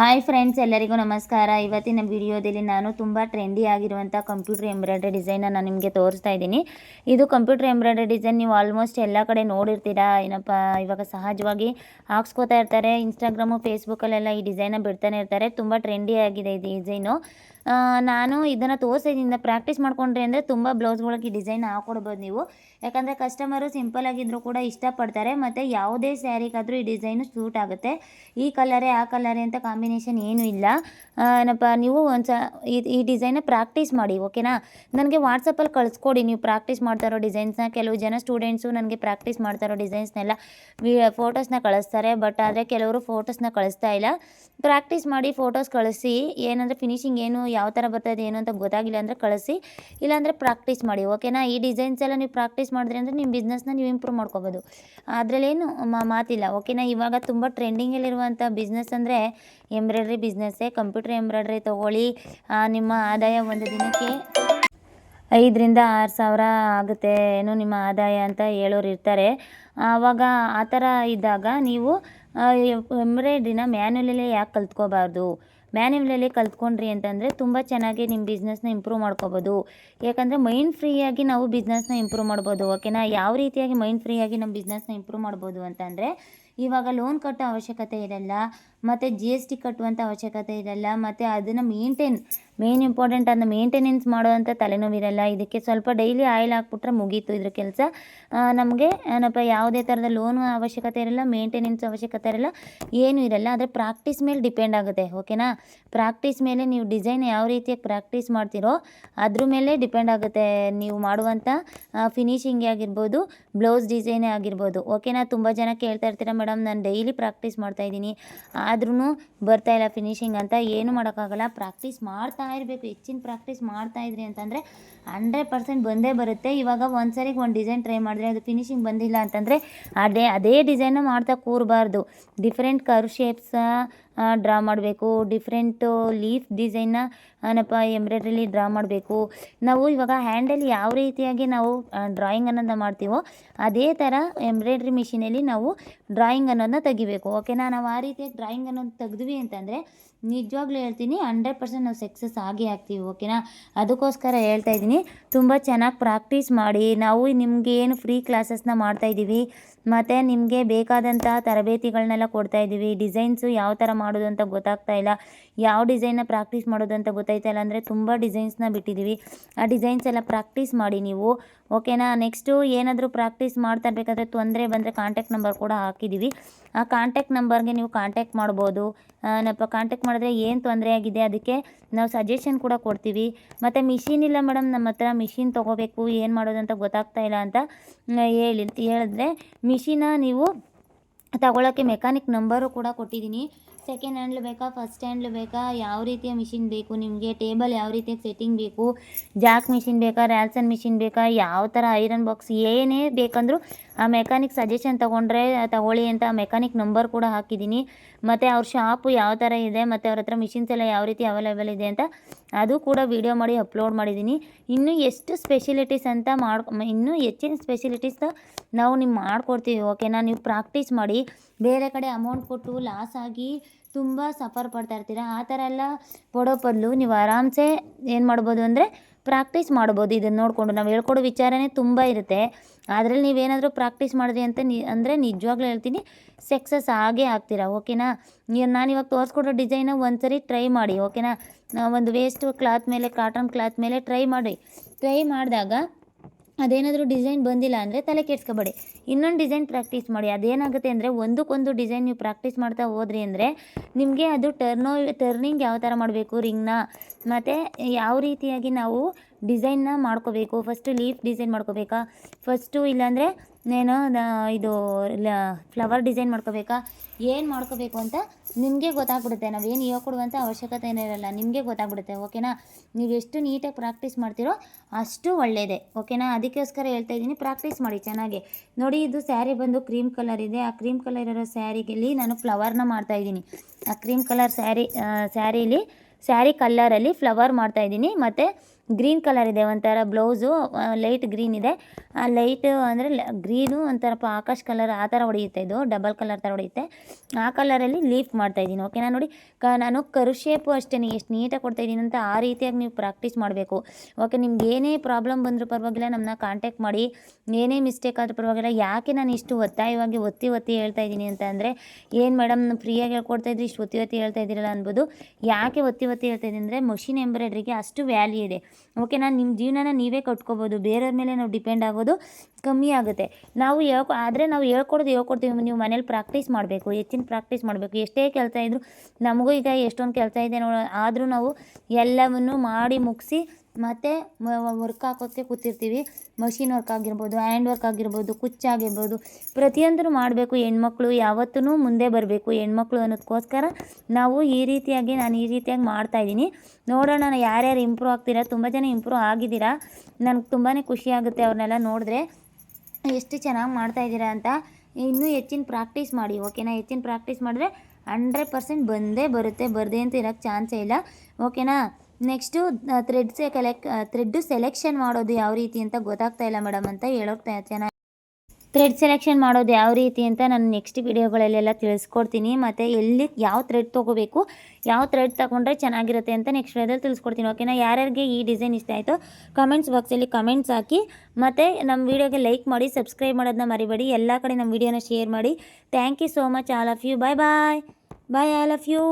Hi friends ಎಲ್ಲರಿಗೂ ನಮಸ್ಕಾರ. ಇವತ್ತಿನ ವಿಡಿಯೋದಲ್ಲಿ ನಾನು ತುಂಬ ಟ್ರೆಂಡಿ ಆಗಿರುವಂಥ ಕಂಪ್ಯೂಟರ್ ಎಂಬ್ರಾಯ್ಡ್ರಿ ಡಿಸೈನ ನಾನು ನಿಮಗೆ ತೋರಿಸ್ತಾ ಇದ್ದೀನಿ. ಇದು ಕಂಪ್ಯೂಟರ್ ಎಂಬ್ರಾಯ್ಡ್ರಿ ಡಿಸೈನ್ ನೀವು ಆಲ್ಮೋಸ್ಟ್ ಎಲ್ಲ ಕಡೆ ನೋಡಿರ್ತೀರಾ. ಏನಪ್ಪ, ಇವಾಗ ಸಹಜವಾಗಿ ಹಾಕ್ಸ್ಕೋತಾ ಇರ್ತಾರೆ. ಇನ್ಸ್ಟಾಗ್ರಾಮು ಫೇಸ್ಬುಕ್ಕಲ್ಲೆಲ್ಲ ಈ ಡಿಸೈನ ಬಿಡ್ತಾನೆ ಇರ್ತಾರೆ. ತುಂಬ ಟ್ರೆಂಡಿ ಆಗಿದೆ ಈ ಡಿಸೈನು ನಾನು ಇದನ್ನು ತೋರಿಸಿದಿಂದ ಪ್ರಾಕ್ಟೀಸ್ ಮಾಡ್ಕೊಂಡ್ರಿ ಅಂದರೆ ತುಂಬ ಬ್ಲೌಸ್ಗಳಿಗೆ ಡಿಸೈನ್ ಹಾಕ್ಕೊಡ್ಬೋದು ನೀವು. ಯಾಕಂದರೆ ಕಸ್ಟಮರು ಸಿಂಪಲ್ ಆಗಿದ್ದರೂ ಕೂಡ ಇಷ್ಟಪಡ್ತಾರೆ, ಮತ್ತು ಯಾವುದೇ ಸ್ಯಾರಿಗಾದರೂ ಈ ಡಿಸೈನು ಸೂಟ್ ಆಗುತ್ತೆ. ಈ ಕಲರೇ ಆ ಕಲರೇ ಅಂತ ಕಾಂಬಿನೇಷನ್ ಏನೂ ಇಲ್ಲ. ಏನಪ್ಪ, ನೀವು ಒಂದು ಸ ಈ ಈ ಡಿಸೈನ ಪ್ರಾಕ್ಟೀಸ್ ಮಾಡಿ ಓಕೆನಾ ನನಗೆ ವಾಟ್ಸಪ್ಪಲ್ಲಿ ಕಳಿಸ್ಕೊಡಿ, ನೀವು ಪ್ರಾಕ್ಟೀಸ್ ಮಾಡ್ತಾ ಇರೋ ಡಿಸೈನ್ಸ್ನ ಕೆಲವು ಜನ ಸ್ಟೂಡೆಂಟ್ಸು ನನಗೆ ಪ್ರಾಕ್ಟೀಸ್ ಮಾಡ್ತಾ ಇರೋ ಡಿಸೈನ್ಸ್ನೆಲ್ಲ ವಿ ಫೋಟೋಸ್ನ ಕಳಿಸ್ತಾರೆ ಬಟ್ ಆದರೆ ಕೆಲವರು ಫೋಟೋಸ್ನ ಕಳಿಸ್ತಾ ಇಲ್ಲ. ಪ್ರಾಕ್ಟೀಸ್ ಮಾಡಿ ಫೋಟೋಸ್ ಕಳಿಸಿ, ಏನಂದರೆ ಫಿನಿಶಿಂಗ್ ಏನು ಯಾವ ಥರ ಬರ್ತದೆ, ಏನು ಅಂತ ಗೊತ್ತಾಗಿಲ್ಲ ಅಂದರೆ ಕಳಿಸಿ. ಇಲ್ಲಾಂದರೆ ಪ್ರಾಕ್ಟೀಸ್ ಮಾಡಿ ಓಕೆನಾ ಈ ಡಿಸೈನ್ಸ್ ಎಲ್ಲ ನೀವು ಪ್ರಾಕ್ಟೀಸ್ ಮಾಡಿದ್ರಿ ಅಂದರೆ ನಿಮ್ಮ ಬಿಸ್ನೆಸ್ನ ನೀವು ಇಂಪ್ರೂವ್ ಮಾಡ್ಕೋಬೋದು. ಅದರಲ್ಲೇನು ಮಾತಿಲ್ಲ ಓಕೆನಾ ಇವಾಗ ತುಂಬ ಟ್ರೆಂಡಿಂಗಲ್ಲಿರುವಂಥ ಬಿಸ್ನೆಸ್ ಅಂದರೆ ಎಂಬ್ರಾಯ್ಡ್ರಿ ಬಿಸ್ನೆಸ್ಸೇ ಕಂಪ್ಯೂಟರ್ ಎಂಬ್ರಾಯ್ಡ್ರಿ ತೊಗೊಳ್ಳಿ. ನಿಮ್ಮ ಆದಾಯ ಒಂದು ದಿನಕ್ಕೆ ಐದರಿಂದ ಆರು ಸಾವಿರ ಆಗುತ್ತೆ ಏನು ನಿಮ್ಮ ಆದಾಯ ಅಂತ ಹೇಳೋರು ಇರ್ತಾರೆ. ಆವಾಗ ಆ ಥರ ಇದ್ದಾಗ ನೀವು ಎಂಬ್ರಾಯ್ಡ್ರಿನ ಮ್ಯಾನ್ಯಲಲ್ಲೇ ಯಾಕೆ ಕಲ್ತ್ಕೋಬಾರ್ದು? ಮ್ಯಾನ್ಯಲಲ್ಲಿ ಕಲ್ತ್ಕೊಂಡ್ರಿ ಅಂತಂದರೆ ತುಂಬ ಚೆನ್ನಾಗಿ ನಿಮ್ಮ ಬಿಸ್ನೆಸ್ನ ಇಂಪ್ರೂವ್ ಮಾಡ್ಕೋಬೋದು. ಯಾಕಂದರೆ ಮೈಂಡ್ ಫ್ರೀಯಾಗಿ ನಾವು ಬಿಸ್ನೆಸ್ನ ಇಂಪ್ರೂವ್ ಮಾಡ್ಬೋದು ಓಕೆನಾ ಯಾವ ರೀತಿಯಾಗಿ ಮೈಂಡ್ ಫ್ರೀಯಾಗಿ ನಮ್ಮ ಬಿಸ್ನೆಸ್ನ ಇಂಪ್ರೂವ್ ಮಾಡ್ಬೋದು ಅಂತಂದರೆ ಇವಾಗ ಲೋನ್ ಕಟ್ಟೋ ಅವಶ್ಯಕತೆ ಇರಲ್ಲ, ಮತ್ತು ಜಿ ಎಸ್ ಟಿ ಕಟ್ಟುವಂಥ ಅವಶ್ಯಕತೆ ಇರಲ್ಲ, ಮತ್ತು ಅದನ್ನು ಮೇಂಟೈನ್ ಮೇನ್ ಇಂಪಾರ್ಟೆಂಟ್ ಅದನ್ನ ಮೇಂಟೆನೆನ್ಸ್ ಮಾಡೋವಂಥ ತಲೆನೋವಿರಲ್ಲ ಇದಕ್ಕೆ ಸ್ವಲ್ಪ ಡೈಲಿ ಆಯಿಲ್ ಹಾಕ್ಬಿಟ್ರೆ ಮುಗೀತು ಇದ್ರ ಕೆಲಸ. ನಮಗೆ, ಏನಪ್ಪ, ಯಾವುದೇ ಥರದ ಲೋನ್ ಅವಶ್ಯಕತೆ ಇರಲ್ಲ ಮೇಂಟೆನೆನ್ಸ್ ಅವಶ್ಯಕತೆ ಇರಲ್ಲ, ಏನೂ ಇರಲ್ಲ. ಆದರೆ ಪ್ರಾಕ್ಟೀಸ್ ಮೇಲೆ ಡಿಪೆಂಡ್ ಆಗುತ್ತೆ ಓಕೆನಾ ಪ್ರಾಕ್ಟೀಸ್ ಮೇಲೆ ನೀವು ಡಿಸೈನ್ ಯಾವ ರೀತಿಯಾಗಿ ಪ್ರಾಕ್ಟೀಸ್ ಮಾಡ್ತೀರೋ, ಅದ್ರ ಮೇಲೆ ಡಿಪೆಂಡ್ ಆಗುತ್ತೆ. ನೀವು ಮಾಡುವಂಥ ಫಿನಿಶಿಂಗ್ ಆಗಿರ್ಬೋದು ಬ್ಲೌಸ್ ಡಿಸೈನೇ ಆಗಿರ್ಬೋದು ಓಕೆನಾ ತುಂಬ ಜನ ಕೇಳ್ತಾ ಇರ್ತೀರ ಮೇಡಮ್ ನಾನು ಡೈಲಿ ಪ್ರಾಕ್ಟೀಸ್ ಮಾಡ್ತಾಯಿದ್ದೀನಿ ಆದ್ರೂ ಬರ್ತಾ ಇಲ್ಲ ಫಿನಿಶಿಂಗ್ ಅಂತ. ಏನು ಮಾಡೋಕ್ಕಾಗಲ್ಲ. ಪ್ರಾಕ್ಟೀಸ್ ಮಾಡ್ತಾ ಇರಬೇಕು. ಹೆಚ್ಚಿನ ಪ್ರಾಕ್ಟೀಸ್ ಮಾಡ್ತಾ ಇದ್ರಿ ಅಂತಂದರೆ ಹಂಡ್ರೆಡ್ ಪರ್ಸೆಂಟ್ ಬಂದೇ ಬರುತ್ತೆ. ಇವಾಗ ಒಂದು ಸರಿಗೆ ಒಂದು ಡಿಸೈನ್ ಟ್ರೈ ಮಾಡಿದ್ರೆ ಅದು ಫಿನಿಶಿಂಗ್ ಬಂದಿಲ್ಲ ಅಂತಂದರೆ ಅದೇ ಅದೇ ಡಿಸೈನ್ನ ಮಾಡ್ತಾ ಕೂರಬಾರ್ದು. ಡಿಫ್ರೆಂಟ್ ಕರ್ ಶೇಪ್ಸ ಡ್ರಾ ಮಾಡಬೇಕು. ಡಿಫ್ರೆಂಟು ಲೀಫ್ ಡಿಸೈನ್ನ ಏನಪ್ಪ ಎಂಬ್ರಾಯ್ಡ್ರಿಲಿ ಡ್ರಾ ಮಾಡಬೇಕು. ನಾವು ಇವಾಗ ಹ್ಯಾಂಡಲ್ಲಿ ಯಾವ ರೀತಿಯಾಗಿ ನಾವು ಡ್ರಾಯಿಂಗ್ ಅನ್ನೋದನ್ನ ಮಾಡ್ತೀವೋ ಅದೇ ಥರ ಎಂಬ್ರಾಯ್ಡ್ರಿ ಮಿಷಿನಲ್ಲಿ ನಾವು ಡ್ರಾಯಿಂಗ್ ಅನ್ನೋದನ್ನ ತೆಗಿಬೇಕು. ಓಕೆನಾ ನಾವು ಆ ರೀತಿಯಾಗಿ ಡ್ರಾಯಿಂಗ್ ಅನ್ನೋದು ತೆಗೆದ್ವಿ ಅಂತಂದರೆ ನಿಜವಾಗ್ಲೂ ಹೇಳ್ತೀನಿ ಹಂಡ್ರೆಡ್ ಪರ್ಸೆಂಟ್ ನಾವು ಸಕ್ಸಸ್ ಆಗಿ ಆಗ್ತೀವಿ ಓಕೆನಾ ಅದಕ್ಕೋಸ್ಕರ ಹೇಳ್ತಾ ಇದ್ದೀನಿ, ತುಂಬ ಚೆನ್ನಾಗಿ ಪ್ರಾಕ್ಟೀಸ್ ಮಾಡಿ. ನಾವು ನಿಮಗೆ ಏನು ಫ್ರೀ ಕ್ಲಾಸಸ್ನ ಮಾಡ್ತಾಯಿದ್ದೀವಿ ಮತ್ತು ನಿಮಗೆ ಬೇಕಾದಂಥ ತರಬೇತಿಗಳನ್ನೆಲ್ಲ ಕೊಡ್ತಾ ಇದ್ದೀವಿ ಡಿಸೈನ್ಸು ಯಾವ ಥರ ಮಾಡೋದು ಅಂತ ಗೊತ್ತಾಗ್ತಾ ಇಲ್ಲ. ಯಾವ ಡಿಸೈನ್ನ ಪ್ರಾಕ್ಟೀಸ್ ಮಾಡೋದು ಅಂತ ಗೊತ್ತಾಯ್ತಾ ಇಲ್ಲ ಅಂದರೆ ತುಂಬ ಡಿಸೈನ್ಸ್ನ ಬಿಟ್ಟಿದ್ದೀವಿ ಆ ಡಿಸೈನ್ಸ್ ಎಲ್ಲ ಪ್ರಾಕ್ಟೀಸ್ ಮಾಡಿ ನೀವು. ಓಕೆನಾ ನೆಕ್ಸ್ಟು ಏನಾದರೂ ಪ್ರಾಕ್ಟೀಸ್ ಮಾಡ್ತಾ ಇರಬೇಕಾದ್ರೆ ತೊಂದರೆ ಬಂದರೆ ಕಾಂಟ್ಯಾಕ್ಟ್ ನಂಬರ್ ಕೂಡ ಹಾಕಿದ್ದೀವಿ ಆ ಕಾಂಟ್ಯಾಕ್ಟ್ ನಂಬರ್ಗೆ ನೀವು ಕಾಂಟ್ಯಾಕ್ಟ್ ಮಾಡ್ಬೋದು. ನಪ್ಪ ಕಾಂಟ್ಯಾಕ್ಟ್ ಮಾಡಿದ್ರೆ ಏನು ತೊಂದರೆ ಆಗಿದೆ? ಅದಕ್ಕೆ ನಾವು ಸಜೆಷನ್ ಕೂಡ ಕೊಡ್ತೀವಿ. ಮತ್ತು ಮಿಷಿನ್ ಇಲ್ಲ ಮೇಡಮ್ ನಮ್ಮ ಹತ್ರ ಮಿಷಿನ್ ತೊಗೋಬೇಕು, ಏನು ಮಾಡೋದು ಅಂತ ಗೊತ್ತಾಗ್ತಾ ಇಲ್ಲ ಅಂತ ಹೇಳಿ, ಹೇಳಿದ್ರೆ ಮಿಷಿನ ನೀವು ತಗೊಳ್ಳೋಕ್ಕೆ ಮೆಕ್ಯಾನಿಕ್ ನಂಬರು ಕೂಡ ಕೊಟ್ಟಿದ್ದೀನಿ. ಸೆಕೆಂಡ್ ಹ್ಯಾಂಡ್ಲ್ ಬೇಕಾ ಫಸ್ಟ್ ಹ್ಯಾಂಡ್ಲ್ ಬೇಕಾ, ಯಾವ ರೀತಿಯ ಮಿಷಿನ್ ಬೇಕು, ನಿಮಗೆ ಟೇಬಲ್ ಯಾವ ರೀತಿಯ ಸೆಟ್ಟಿಂಗ್ ಬೇಕು ಜಾಕ್ ಮಿಷಿನ್ ಬೇಕಾ ರ್ಯಾಲ್ಸನ್ ಮಿಷಿನ್ ಬೇಕಾ, ಯಾವ ಥರ ಐರನ್ ಬಾಕ್ಸ್ ಏನೇ ಬೇಕಂದ್ರೂ ಆ ಮೆಕ್ಯಾನಿಕ್ ಸಜೆಷನ್ ತೊಗೊಂಡ್ರೆ, ತಗೊಳ್ಳಿ ಅಂತ ಮೆಕ್ಯಾನಿಕ್ ನಂಬರ್ ಕೂಡ ಹಾಕಿದ್ದೀನಿ. ಮತ್ತು ಅವ್ರ ಶಾಪು ಯಾವ ಥರ ಇದೆ, ಮತ್ತು ಅವ್ರ ಹತ್ರ ಮಿಷಿನ್ಸ್ ಎಲ್ಲ ಯಾವ ರೀತಿ ಅವೈಲೇಬಲ್ ಇದೆ ಅಂತ ಅದು ಕೂಡ ವೀಡಿಯೋ ಮಾಡಿ ಅಪ್ಲೋಡ್ ಮಾಡಿದ್ದೀನಿ. ಇನ್ನೂ ಎಷ್ಟು ಸ್ಪೆಷಲಿಟೀಸ್ ಅಂತ ಮಾಡ್ ಇನ್ನೂ ಹೆಚ್ಚಿನ ಸ್ಪೆಷಲಿಟೀಸ್ ನಾವು ನಿಮ್ಗೆ ಮಾಡಿಕೊಡ್ತೀವಿ ಓಕೆನಾ ನೀವು ಪ್ರಾಕ್ಟೀಸ್ ಮಾಡಿ, ಬೇರೆ ಕಡೆ ಅಮೌಂಟ್ ಕೊಟ್ಟು ಲಾಸ್ ಆಗಿ ತುಂಬ ಸಫರ್ ಪಡ್ತಾ ಇರ್ತೀರ? ಆ ಥರ ಎಲ್ಲ ಪಡೋ ಬದಲು ನೀವು ಆರಾಮ್ಸೆ ಏನು ಮಾಡ್ಬೋದು ಅಂದರೆ ಪ್ರಾಕ್ಟೀಸ್ ಮಾಡ್ಬೋದು, ಇದನ್ನು ನೋಡಿಕೊಂಡು. ನಾವು ಹೇಳ್ಕೊಡೋ ವಿಚಾರನೇ ತುಂಬ ಇರುತ್ತೆ. ಅದರಲ್ಲಿ ನೀವೇನಾದರೂ ಪ್ರಾಕ್ಟೀಸ್ ಮಾಡಿದ್ರಿ ಅಂತ ನಿ, ಅಂದರೆ ನಿಜವಾಗ್ಲೂ ಹೇಳ್ತೀನಿ ಸಕ್ಸಸ್ ಆಗೇ ಆಗ್ತೀರಾ, ಓಕೆನಾ? ನೀವು ನಾನು ಇವಾಗ ತೋರಿಸ್ಕೊಡೋ ಡಿಸೈನ ಒಂದು ಸರಿ ಟ್ರೈ ಮಾಡಿ, ಓಕೆನಾ? ಒಂದು ವೇಸ್ಟ್ ಕ್ಲಾತ್ ಮೇಲೆ ಕಾಟನ್ ಕ್ಲಾತ್ ಮೇಲೆ ಟ್ರೈ ಮಾಡಿ. ಟ್ರೈ ಮಾಡಿದಾಗ ಅದೇನಾದರೂ ಡಿಸೈನ್ ಬಂದಿಲ್ಲ ಅಂದರೆ ತಲೆ ಕೆಡ್ಸ್ಕೊಬೇಡಿ. ಇನ್ನೊಂದು ಡಿಸೈನ್ ಪ್ರಾಕ್ಟೀಸ್ ಮಾಡಿ. ಅದೇನಾಗುತ್ತೆ ಅಂದರೆ ಒಂದಕ್ಕೊಂದು ಡಿಸೈನ್ ನೀವು ಪ್ರಾಕ್ಟೀಸ್ ಮಾಡ್ತಾ ಹೋದ್ರಿ ಅಂದರೆ ನಿಮಗೆ ಅದು ಟರ್ನೋ ಟರ್ನಿಂಗ್ ಯಾವ ಥರ ಮಾಡಬೇಕು ರಿಂಗ್ನ ಮತ್ತು ಯಾವ ರೀತಿಯಾಗಿ ನಾವು ಡಿಸೈನ್ನ ಮಾಡ್ಕೋಬೇಕು? ಫಸ್ಟು ಲೀಫ್ ಡಿಸೈನ್ ಮಾಡ್ಕೋಬೇಕಾ? ಫಸ್ಟು ಇಲ್ಲಾಂದರೆ ಏನೋ ಇದು ಫ್ಲವರ್ ಡಿಸೈನ್ ಮಾಡ್ಕೋಬೇಕಾ? ಏನು ಮಾಡ್ಕೋಬೇಕು ಅಂತ ನಿಮಗೆ ಗೊತ್ತಾಗ್ಬಿಡುತ್ತೆ. ನಾವೇನು ಹೇಳ್ಕೊಡುವಂಥ ಅವಶ್ಯಕತೆ ಏನಿರಲ್ಲ ನಿಮಗೆ ಗೊತ್ತಾಗ್ಬಿಡುತ್ತೆ, ಓಕೆನಾ? ನೀವು ಎಷ್ಟು ನೀಟಾಗಿ ಪ್ರಾಕ್ಟೀಸ್ ಮಾಡ್ತೀರೋ ಅಷ್ಟು ಒಳ್ಳೆಯದೆ ಓಕೆನಾ? ಅದಕ್ಕೋಸ್ಕರ ಹೇಳ್ತಾ ಇದ್ದೀನಿ ಪ್ರಾಕ್ಟೀಸ್ ಮಾಡಿ ಚೆನ್ನಾಗಿ. ನೋಡಿ, ಇದು ಸ್ಯಾರಿ ಬಂದು ಕ್ರೀಮ್ ಕಲರ್ ಇದೆ. ಆ ಕ್ರೀಮ್ ಕಲರ್ ಇರೋ ಸ್ಯಾರಿಗೆಲ್ಲಿ ನಾನು ಫ್ಲವರ್ನ ಮಾಡ್ತಾಯಿದ್ದೀನಿ ಆ ಕ್ರೀಮ್ ಕಲರ್ ಸ್ಯಾರಿ ಸ್ಯಾರೀಲಿ ಸ್ಯಾರಿ ಕಲ್ಲರಲ್ಲಿ ಫ್ಲವರ್ ಮಾಡ್ತಾ ಇದ್ದೀನಿ. ಮತ್ತು ಗ್ರೀನ್ ಕಲರ್ ಇದೆ ಒಂಥರ ಬ್ಲೌಸು ಲೈಟ್ ಗ್ರೀನ್ ಇದೆ. ಲೈಟ್ ಅಂದರೆ ಗ್ರೀನು ಒಂಥರಪ್ಪ ಆಕಾಶ್ ಕಲರ್ ಆ ಥರ ಹೊಡೆಯುತ್ತೆ ಇದು, ಡಬಲ್ ಕಲರ್ ಥರ ಹೊಡೆಯುತ್ತೆ. ಆ ಕಲರಲ್ಲಿ ಲೀಫ್ ಮಾಡ್ತಾಯಿದ್ದೀನಿ ಓಕೆನಾ ನೋಡಿ, ಕ ನಾನು ಕರು ಶೇಪು ಅಷ್ಟೇ ಎಷ್ಟು ನೀಟಾಗಿ ಕೊಡ್ತಾಯಿದ್ದೀನಿ ಅಂತ ಆ ರೀತಿಯಾಗಿ ನೀವು ಪ್ರಾಕ್ಟೀಸ್ ಮಾಡಬೇಕು. ಓಕೆ ನಿಮ್ಗೆ ಏನೇ ಪ್ರಾಬ್ಲಮ್ ಬಂದರೂ ಪರವಾಗಿಲ್ಲ ನಮ್ಮನ್ನ ಕಾಂಟ್ಯಾಕ್ಟ್ ಮಾಡಿ. ಏನೇ ಮಿಸ್ಟೇಕ್ ಆದರೂ ಪರವಾಗಿಲ್ಲ, ಯಾಕೆ ನಾನು ಇಷ್ಟು ಒತ್ತಾಯವಾಗಿ ಒತ್ತಿ ಒತ್ತಿ ಹೇಳ್ತಾ ಇದ್ದೀನಿ ಅಂತ ಅಂದರೆ, ಏನು ಮೇಡಮ್ ಫ್ರೀಯಾಗಿ ಹೇಳ್ಕೊಡ್ತಾ ಇದ್ರಿ, ಇಷ್ಟು ಒತ್ತಿ ಒತ್ತಿ ಹೇಳ್ತಾ ಇದ್ದೀರಲ್ಲ ಅನ್ಬೋದು. ಯಾಕೆ ಒತ್ತಿ ಒತ್ತಿ ಹೇಳ್ತಾ ಇದ್ದೀನಿ ಅಂದರೆ ಮಷಿನ್ ಎಂಬ್ರಾಯ್ಡ್ರಿಗೆ ಅಷ್ಟು ವ್ಯಾಲ್ಯೂ ಇದೆ. ಓಕೆ ನಾನು ನಿಮ್ಮ ಜೀವನನ ನೀವೇ ಕಟ್ಕೋಬೋದು, ಬೇರೆಯವ್ರ ಮೇಲೆ ನಾವು ಡಿಪೆಂಡ್ ಆಗೋದು ಆಗ್ಬೋದು ಕಮ್ಮಿ ಆಗುತ್ತೆ. ನಾವು ಹೇಳ್ಕೊ, ಆದರೆ ನಾವು ಹೇಳ್ಕೊಡೋದು ಹೇಳ್ಕೊಡ್ತೀವಿ. ನೀವು ಮನೇಲಿ ಪ್ರಾಕ್ಟೀಸ್ ಮಾಡಬೇಕು, ಹೆಚ್ಚಿನ ಪ್ರಾಕ್ಟೀಸ್ ಮಾಡಬೇಕು. ಎಷ್ಟೇ ಕೆಲಸ ಇದ್ದರೂ ನಮಗೂ ಈಗ ಎಷ್ಟೊಂದು ಕೆಲಸ ಇದೆ ನೋಡೋ. ಆದರೂ ನಾವು ಎಲ್ಲವನ್ನು ಮಾಡಿ ಮುಗಿಸಿ ಮತ್ತು ವರ್ಕ್ ಹಾಕೋಕ್ಕೆ ಕೂತಿರ್ತೀವಿ. ಮಷಿನ್ ವರ್ಕ್ ಆಗಿರ್ಬೋದು ಹ್ಯಾಂಡ್ ವರ್ಕ್ ಆಗಿರ್ಬೋದು ಕುಚ್ಚಾಗಿರ್ಬೋದು ಪ್ರತಿಯೊಂದನ್ನು ಮಾಡಬೇಕು. ಹೆಣ್ಮಕ್ಳು ಯಾವತ್ತೂ ಮುಂದೆ ಬರಬೇಕು. ಹೆಣ್ಮಕ್ಳು ಅನ್ನೋದಕ್ಕೋಸ್ಕರ ನಾವು ಈ ರೀತಿಯಾಗಿ, ನಾನು ಈ ರೀತಿಯಾಗಿ ಮಾಡ್ತಾಯಿದ್ದೀನಿ ನೋಡೋಣ, ನಾನು ಯಾರ್ಯಾರು ಇಂಪ್ರೂವ್ ಆಗ್ತೀರಾ, ತುಂಬ ಜನ ಇಂಪ್ರೂವ್ ಆಗಿದ್ದೀರಾ? ನನಗೆ ತುಂಬಾ ಖುಷಿ ಆಗುತ್ತೆ ಅವ್ರನ್ನೆಲ್ಲ ನೋಡಿದ್ರೆ. ಎಷ್ಟು ಚೆನ್ನಾಗಿ ಮಾಡ್ತಾ ಇದ್ದೀರಾ ಅಂತ ಇನ್ನೂ ಹೆಚ್ಚಿನ ಪ್ರಾಕ್ಟೀಸ್ ಮಾಡಿ, ಓಕೆನಾ? ಹೆಚ್ಚಿನ ಪ್ರಾಕ್ಟೀಸ್ ಮಾಡಿದ್ರೆ ಹಂಡ್ರೆಡ್ ಪರ್ಸೆಂಟ್ ಬಂದೇ ಬರುತ್ತೆ, ಬರದೇ ಅಂತ ಇರೋಕ್ಕೆ ಚಾನ್ಸೇ ಇಲ್ಲ, ಓಕೆನಾ? ನೆಕ್ಸ್ಟು ಥ್ರೆಡ್ಸೆ ಕಲೆಕ್ ಥ್ರೆಡ್ಡು ಸೆಲೆಕ್ಷನ್ ಮಾಡೋದು ಯಾವ ರೀತಿ ಅಂತ ಗೊತ್ತಾಗ್ತಾ ಇಲ್ಲ ಮೇಡಮ್ ಅಂತ ಹೇಳೋಕ್ತಾ ಚೆನ್ನಾಗಿ ಥ್ರೆಡ್ ಸೆಲೆಕ್ಷನ್ ಮಾಡೋದು ಯಾವ ರೀತಿ ಅಂತ ನಾನು ನೆಕ್ಸ್ಟ್ ವೀಡಿಯೋಗಳಲ್ಲೆಲ್ಲ ತಿಳಿಸ್ಕೊಡ್ತೀನಿ. ಮತ್ತು ಎಲ್ಲಿ ಯಾವ ಥ್ರೆಡ್ ತೊಗೋಬೇಕು, ಯಾವ ಥ್ರೆಡ್ ತೊಗೊಂಡ್ರೆ ಚೆನ್ನಾಗಿರುತ್ತೆ ಅಂತ ನೆಕ್ಸ್ಟ್ ವೀಡಿಯೋದಲ್ಲಿ ತಿಳಿಸ್ಕೊಡ್ತೀನಿ. ಓಕೆನಾ ಯಾರ್ಯಾರಿಗೆ ಈ ಡಿಸೈನ್ ಇಷ್ಟ ಆಯಿತು ಕಮೆಂಟ್ಸ್ ಬಾಕ್ಸಲ್ಲಿ ಕಮೆಂಟ್ಸ್ ಹಾಕಿ, ಮತ್ತು ನಮ್ಮ ವೀಡಿಯೋಗೆ ಲೈಕ್ ಮಾಡಿ ಸಬ್ಸ್ಕ್ರೈಬ್ ಮಾಡೋದನ್ನ ಮರಿಬೇಡಿ. ಎಲ್ಲ ಕಡೆ ನಮ್ಮ ವಿಡಿಯೋನ ಶೇರ್ ಮಾಡಿ. Thank you so much all of you bye bye bye all of you